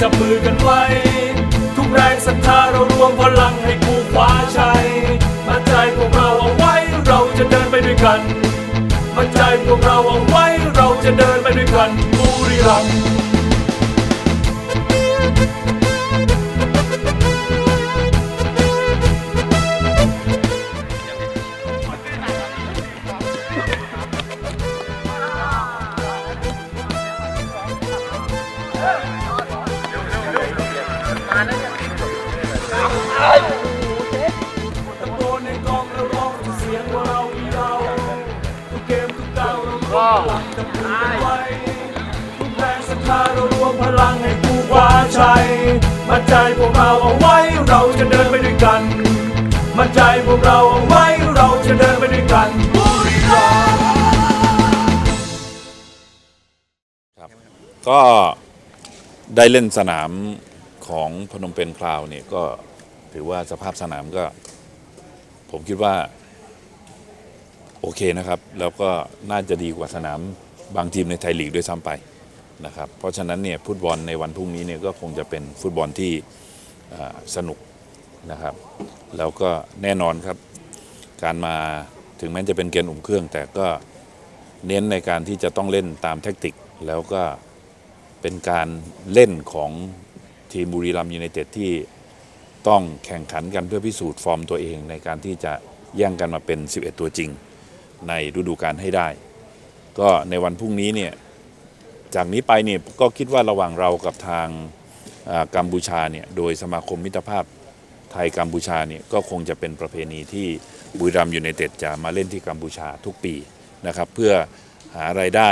จับมือกันไว้ ทุกแรงศรัทธาเรารวมพลังให้กูคว้าชัยมั่นใจพวกเราเอาไว้เราจะเดินไปด้วยกันมั่นใจพวกเราเอาไว้เราจะเดินไปด้วยกันบุรีรัมย์ต คว้าชัยมั่นใจพวกเราเอาไว้เราจะเดินไปด้วยกันมั่นใจพวกเราเอาไว้เราจะเดินไปด้วยกันบุรีรัมย์ก็ได้เล่นสนามของพนมเปญคราวเนี่ยก็ถือว่าสภาพสนามก็ ผมคิดว่า โอเคนะครับ แล้วก็น่าจะดีกว่าสนามบางทีมในไทยลีกด้วยซ้ำไป นะครับ เพราะฉะนั้นเนี่ยฟุตบอลในวันพรุ่งนี้เนี่ยก็คงจะเป็นฟุตบอลที่สนุกนะครับ แล้วก็แน่นอนครับ การมาถึงแม้จะเป็นเกมอุ่มเครื่อง แต่ก็เน้นในการที่จะต้องเล่นตามแทคติก แล้วก็เป็นการเล่นของทีมบุรีรัมย์ยูไนเต็ดที่ต้องแข่งขันกันเพื่อพิสูจน์ฟอร์มตัวเองในการที่จะแย่งกันมาเป็น 11 ตัวจริง ในฤดูกาลให้ได้ ก็ในวันพรุ่งนี้เนี่ย จากนี้ไปเนี่ยก็คิดว่าระหว่างเรากับทางกัมพูชาเนี่ยโดยสมาคมมิตรภาพไทยกัมพูชาเนี่ยก็คงจะเป็นประเพณีที่บุรีรัมย์ยูไนเต็ดจะมาเล่นที่กัมพูชาทุกปีนะครับ เพื่อหารายได้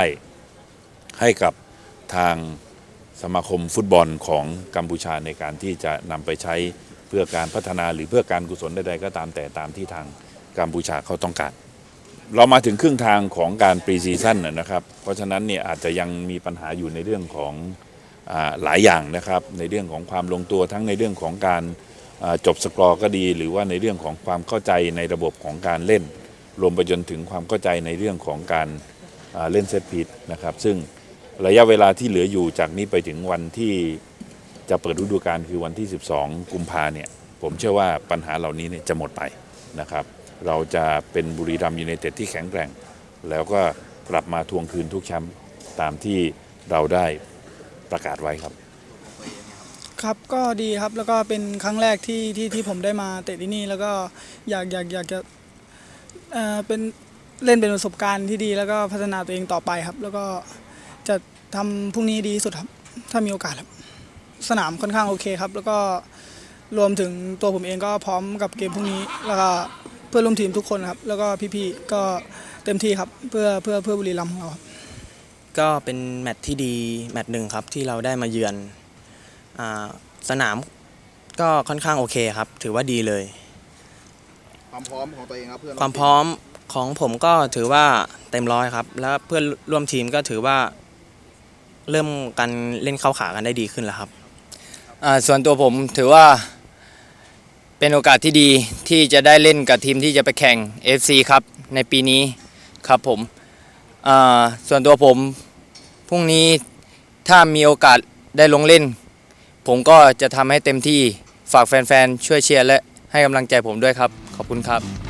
ให้กับทางสมาคมฟุตบอลของกัมพูชาในการที่จะนำไปใช้เพื่อการพัฒนาหรือเพื่อการกุศลใดๆก็ตามแต่ตามที่ทางกัมพูชาเขาต้องการ เรามาถึงครึ่งทางของการปรีซีซั่นนะครับ เพราะฉะนั้นเนี่ยอาจจะยังมีปัญหาอยู่ในเรื่องของอหลายอย่างนะครับ ในเรื่องของความลงตัวทั้งในเรื่องของการจบสกอร์ก็ดี หรือว่าในเรื่องของความเข้าใจในระบบของการเล่น รวมไปจนถึงความเข้าใจในเรื่องของการเล่นเซตพีทนะครับ ซึ่งระยะเวลาที่เหลืออยู่จากนี้ไปถึงวันที่จะเปิดฤดูกาลคือวันที่ 12 กุมภาเนี่ยผมเชื่อว่าปัญหาเหล่านี้เนี่ยจะหมดไปนะครับ เราจะเป็นบุรีรัมยูไนเต็ดที่แข็งแกร่ง แล้วก็กลับมาทวงคืนทุกแชมป์ตามที่เราได้ประกาศไว้ครับ ครับก็ดีครับแล้วก็เป็นครั้งแรกที่ที่ที่ผมได้มาเตะที่นี่แล้วก็อยากอยากอยากจะเอ่อเป็นเล่นเป็นประสบการณ์ที่ดีแล้วก็พัฒนาตัวเองต่อไปครับ แล้วก็จะทำพรุ่งนี้ดีที่สุดครับ ถ้ามีโอกาสครับ สนามค่อนข้างโอเคครับ แล้วก็รวมถึงตัวผมเองก็พร้อมกับเกมพรุ่งนี้ แล้วก็ เพื่อนร่วมทีมทุกคนครับแล้วก็พี่ๆก็เต็มที่ครับเพื่อเพื่อเพื่อบุรีรัมย์ของเราครับก็เป็นแมตช์ที่ดีแมตช์หนึ่งครับที่เราได้มาเยือนอาสนามก็ค่อนข้างโอเคครับ ถือว่าดีเลย ความพร้อมของตัวเองครับเพื่อนความพร้อมของผมก็ถือว่าเต็มร้อยครับ แล้วเพื่อนร่วมทีมก็ถือว่า เริ่มกันเล่นเข้าขากันได้ดีขึ้นแล้วครับ อ่าส่วนตัวผมถือว่า เป็นโอกาสที่ดีที่จะได้เล่นกับทีมที่จะไปแข่ง FC ครับในปีนี้ครับผมส่วนตัวผมพรุ่งนี้ถ้ามีโอกาสได้ลงเล่น ผมก็จะทำให้เต็มที่ฝากแฟนๆ ช่วยเชียร์และให้กำลังใจผมด้วยครับ ขอบคุณครับ